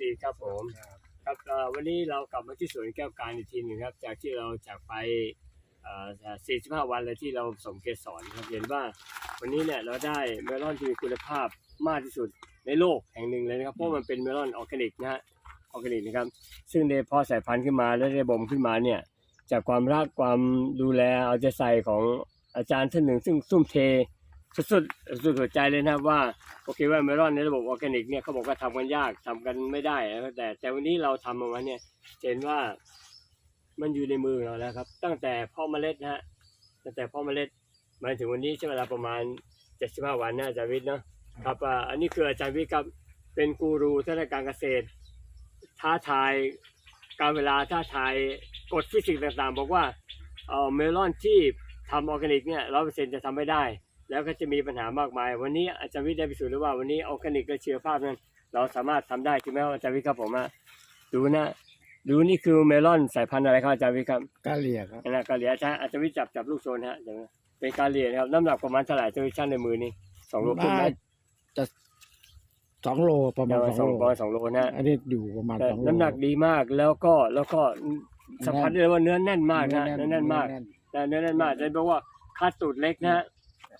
ซีครับผมครับเอ่อวันนี้เรากลับมาที่สวนแก้วการอีกทีหนึ่งครับ จากที่เราจากไปเอ่อ45 วันเลยที่เราผสมเกสรครับเห็นว่าวันนี้เนี่ยเราได้เมลอนที่มีคุณภาพมากที่สุดในโลกแห่งหนึ่งเลยนะครับ เพราะมันเป็นเมลอนออร์แกนิกนะฮะออร์แกนิกนะครับ ซึ่งได้เพาะสายพันธุ์ขึ้นมาและได้บ่มขึ้นมาเนี่ยจากความรักความดูแลเอาใจใส่ของอาจารย์ท่านหนึ่ง ซึ่งซุ่มเท สุดๆสุดหัวใจเลยนะครับว่าโอเคว่าเมลอนในระบบออร์แกนิกเนี่ยเขาบอกว่าทำกันยากทำกันไม่ได้แต่แต่วันนี้เราทำออกมาเนี่ยเห็นว่ามันอยู่ในมือเราแล้วครับ ตั้งแต่พาะเมล็ดนะฮะตั้งแต่พาะเมล็ดมาถึงวันนี้ใช้เวลาประมาณ75วันนะอาจารย์วิทย์เนาะครับอันนี้คืออาจารย์วิทย์ครับเป็นกูรูทางด้านการเกษตร ท้าทายการเวลาท้าทายกฎฟิสิกส์ต่างๆ บอกว่าเออเมลอนที่ทำออร์แกนิกเนี่ยร้อยเปอร์เซ็นต์จะทำไม่ได้ แล้วก็จะมีปัญหามากมาย วันนี้อาจารย์วิทย์ได้พิสูจน์แล้วว่าวันนี้ออร์แกนิกและชีวภาพนั้น เราสามารถทำได้จริงไหมครับอาจารย์วิทย์ครับผมอะดูนะดูนี่คือเมลอนสายพันธุ์อะไรครับอาจารย์วิทย์ครับกาเลียครับอันนะกาเลียอาจารย์อาจารย์วิทย์จับจับลูกโซนฮะเดี๋ยวนะเป็นกาเลียนะครับน้ำหนักประมาณเท่าไหร่ตัวชั่นในมือนี่สองโลครึ่งไหมน่าจะสองโลประมาณสสอองงประโลมาณสองโลนะอันนี้อยู่ประมาณแต่สองโลน้ำหนักดีมากแล้วก็แล้วก็สัมผัสได้เลยว่าเนื้อแน่นมากนะเนื้อแน่นมากนะเนื้อแน่นมากจะบอกว่าคาดตูดเล็กนะฮะ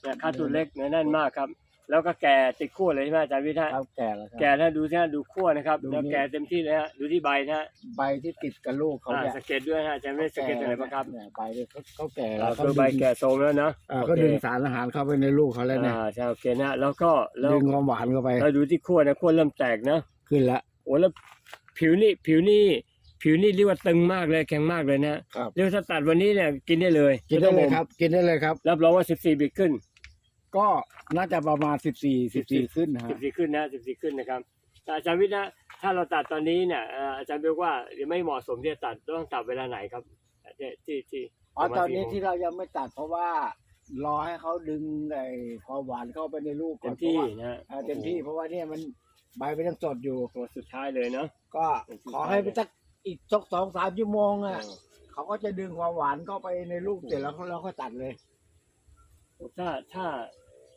เนี่ยคาดตูดเล็กเนื้อแน่นมากครับ แล้วก็แก่ติดขั้วเลยใช่ไหมอาจารย์วิทย์ฮะครับแก่แล้วครับแก่ถ้าดูที่ฮะดูขั้วนะครับดูนี่ แล้วแก่เต็มที่เลยฮะดูที่ใบนะฮะใบที่ติดกับลูกเขาอ่าเนี่ยสงเกตด้วยฮะอาจารย์วิทย์สงเกตอะไรบ้างครับเนี่ยใบเนี่ยเขาเขาแก่อ่าแล้วเขาคือใบดึงแก่โทรมแล้วเนาะอ่าโอเขาเคดึงสารอาหารเข้าไปในลูกเขาแล้วเนี่ยอ่าใช่โอเคนะแล้วก็แล้วดึงความหวานเข้าไปเราดูที่ขั้วนะขั้วเริ่มแตกนะขึ้นละ โอ้แล้วผิวนี่ผิวนี่ ผิวนี่เรียกว่าตึงมากเลยแข็งมากเลยนะครับ เรียกว่าถ้าตัดวันนี้เนี่ยกินได้เลยกินได้เลยม่ต้องครับ กินได้เลยครับ รับรองว่า14บิตขึ้นก็น่าจะประมาณสิบสี่สิบสี่ขึ้นนะฮะสิบสี่ขึ้นนะสิบสี่ขึ้นนะครับแต่อาจารย์วิทย์นะถ้าเราตัดตอนนี้เนี่ยเอ่ออาจารย์บอกว่าไม่เหมาะสมที่จะตัดต้องตัดเวลาไหนครับที่ที่ที่อ๋อประมาณตอนนี้สี่โมงที่เรายังไม่ตัดเพราะว่า รอให้เขาดึงไอ้ความหวานเข้าไปในลูกก่เต็อนมที่เพราะว่านะฮะอ่าเต็มที่เพราะว่าเนี่ยมันใบมันยังสดอยู่ ตัวสุดท้ายเลยเนาะ ก็ขอให้ไปสัก อีกสักสองสามชั่วโมงอะเขาก็จะดึงความหวานเข้าไปในลูกเสร็จแล้วเขาเราก็ตัดเลย ถ้าถ้า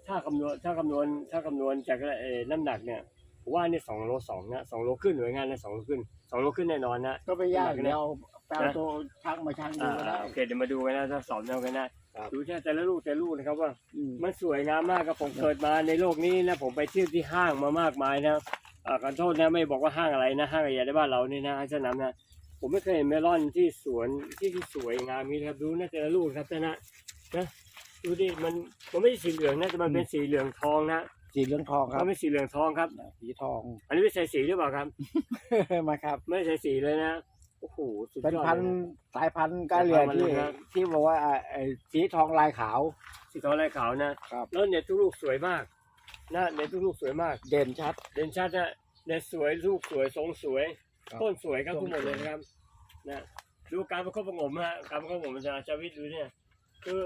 ถ้าคำนวณถ้าคำนวณถ้าคำนวณจากเอ่อน้ำหนักเนี่ยผมว่านี่สองโลสองนะสองโลขึ้นหน่วยงานนะสองโลขึ้นสองโลขึ้นแน่นอนนะ ก็ไม่ยากน้ำหนักนะเดี๋ยวแปลตัวช่างมาช่างดูอ่าก็ได้ โอเคเดี๋ยวมาดูกันนะถ้าสอบเอากันนะครับ ดูแค่แต่ละลูกแต่ละลูกนะครับว่า อืมมันสวยงามมากครับผมเกิดมาในโลกนี้นะผมไปเที่ยวที่ห้างมามากมายนะ อ่าขอโทษนะไม่บอกว่าห้างอะไรนะห้างใหญ่ในบ้านเรานี่นะให้สนามนะผมไม่เคยเห็นเมลอนที่สวนที่ที่สวยงามนี้นะครับดูนะแต่ละลูกครับท่านนะนะดูดิมันมันไม่ใช่สีเหลืองนะแต่มันเป็นสีเหลืองทองนะสีเหลืองทองครัมับนเป็นสีเหลืองทองครับ สีทอง อันนี้ไม่ใช่สีหรือเปล่าครับ มาครับ ไม่ใช่สีเลยนะโอ้โหสุดเป็นยอดพันเลยธุ์นะสายพันธุ์กาเหลี่ยสายพันธุ์ที่อะไรนะ ที่บอกว่าไอ้สีทองลายขาว สีทองลายขาวนะครับ แล้วเนี่ยทุกลูกสวยมาก นะเนี่ยทุกลูกสวยมาก เด่นชัด เด่นชัดนะเนี่ยสวยลูกสวยทรงสวย ครับ ต้นสวยครับต้ทุนกหมดสวยเลยนะครับนะดูการประคบประหงมฮะการประคบประหงมอาจารย์ชาวิทย์ดูเนี่ยคือ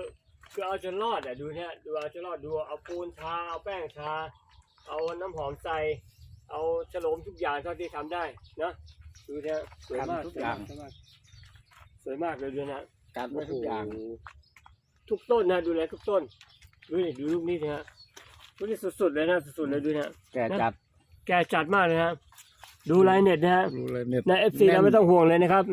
คือเอาจนรอดอะดูเนี่ยดูเอาจนรอดดูเอาปูนทาเอาแป้งทาเอาน้ำหอมใส่เอาฉโลมทุกอย่างเท่าที่ทำได้นะดูเนี่ยสวยมากทำทุกอย่าง สวยมากสวยมากเลยดูนะ การไว้ทุกอย่างโโหทุกต้นนะดูแลทุกต้นดูนี่ดูลูกนี้นะฮะ ลูกนี้สุดๆเลยนะสุดๆเลยดูนะแก่จัดแกจัดมากเลยนะดูไลน์เน็ตนะฮะดูเลยเน็ตในเอฟซีเราไม่ต้องห่วงเลยนะครับ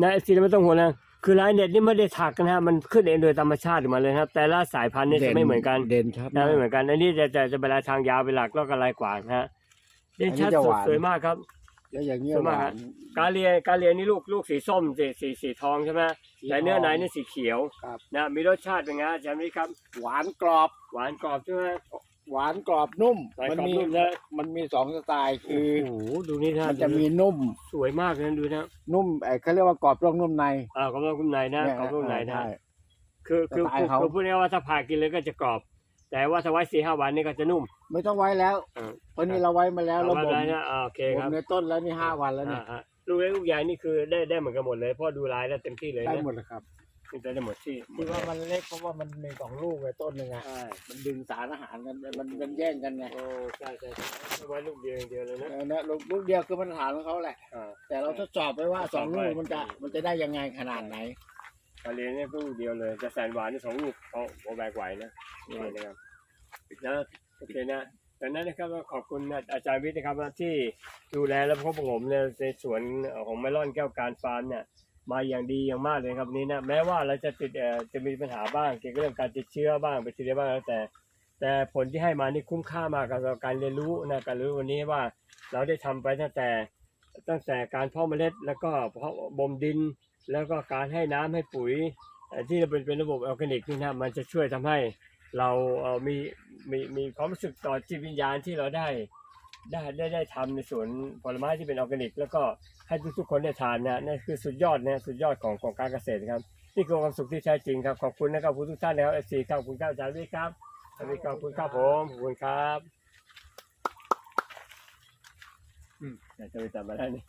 ในเอฟซีเราไม่ต้องห่วงนะคือไลน์เน็ตนี่ไม่ได้ถักนะฮะมันขึ้นเองโดยธรรมชาติออกมาเลยนะครับ แต่ละสายพันธุ์เนี่ยจะไม่เหมือนกันเด่นชัดนะไม่เหมือนกันอันนี้จะจะจะเป็นลายทางยาวเป็นหลักแล้วก็ลายกว่านะฮะเด่นชัดอันนี้จะสหดวานสวยมากครับแล้วอย่างเงี้ยสวยหมากวาฮะนกาเลียกาเลียนี่ลูกลูกสีส้มสีสีสีทองใช่ไหมแต่เนื้อในนี่สีเขียวครับนะมีรสชาติเป็นไงอาจารย์นี่ครับ หวานกรอบ หวานกรอบใช่ไหม หวานกรอบนุ่มหวานมันกรอบมีนุ่มนะมันมีสองสไตล์คือ โอ้โหดูนี่นะมันจะมีนุ่ม สวยมากเลยนะดูนะนุ่มไอ้เขาเรียกว่ากรอบร่องนุ่มในอ่ากรอบกุ้งในนะเยกรอบกุ้งในนะ ใช่ คือคือสไตล์คือเขา คือพูดง่ายๆว่าถ้าผ่ากินเลยก็จะกรอบ แต่ว่าถ้าไว้สี่ห้าวันนี่ก็จะนุ่ม ไม่ต้องไว้แล้วอ่า เพราะนี่เราไว้มาแล้วเราเอาบ่มไว้นะอ่าโอเคบ่ครัมบในต้นแล้วนี่ห้าวันแล้วเนี่ยอ่าฮะลูกเล็กลูกใหญ่นี่คือได้ได้เหมือนกันหมดเลยเพราะดูลายแล้วเต็มที่เลยได้นะหมดเลยครับ นี่ได้หมดที่ที่ว่ามันเล็กเพราะว่ามันมีสองลูกไงต้นหนึ่งไงใช่มันดึงสารอาหารกันมันมันแย่งกันไงโอ้ใช่ใช่ใช่เอาไว้ลูกเดียวอย่างเดียวเลยนะเออเนี่ยลูกลูกเดียวคือมันฐานของเขาแหละ อ่า แต่เราทดสอบไปว่าสองลูกมันจะมันจะได้ยังไงขนาดไหนกาเลียนเนี่ยลูกเดียวเลยจะแสนหวานนี่สองลูกเขาโอแบกไหวนะนี่นะครับนะโอเคนะดังนั้นนะครับก็ขอบคุณอาจารย์วิทย์นะครับที่ดูแลและพบผมในในสวนของเมลอนแก้วการฟาร์มเนี่ย มาอย่างดีอย่างมากเลยครับนี้นะแม้ว่าเราจะติดเอ่อจะมีปัญหาบ้างเกี่ยวกับเรื่องการติดเชื้อบ้างแบคทีเรียบ้างแล้วแต่ แต่ผลที่ให้มานี่คุ้มค่ามากกับการเรียนรู้นะการรู้วันนี้ว่าเราได้ทำไปตั้งแต่ตั้งแต่การเพาะเมล็ด แล้วก็เพาะบ่มดิน แล้วก็การให้น้ำให้ปุ๋ยเอ่อที่เป็นเป็นระบบออร์แกนิกนี่นะมันจะช่วยทำให้เราเอ่อมีมีมีความรู้สึกต่อจิตวิญญาณที่เราได้ ได้ได้ได้ทำในสวนผลไม้ที่เป็นออร์แกนิก แล้วก็ให้ทุกๆคนได้ทานนะนั่นคือสุดยอดนะสุดยอดของของการเกษตรครับนี่คือความสุขที่แท้จริงครับขอบคุณนะครับคุณทุกท่านนะครับเอฟซีครับขอบคุณครับอาจารย์วิทย์ครับอาจารย์วิขอบคุณครับผมขอบคุณครับอืมอาจารย์วิทำมาได้นี่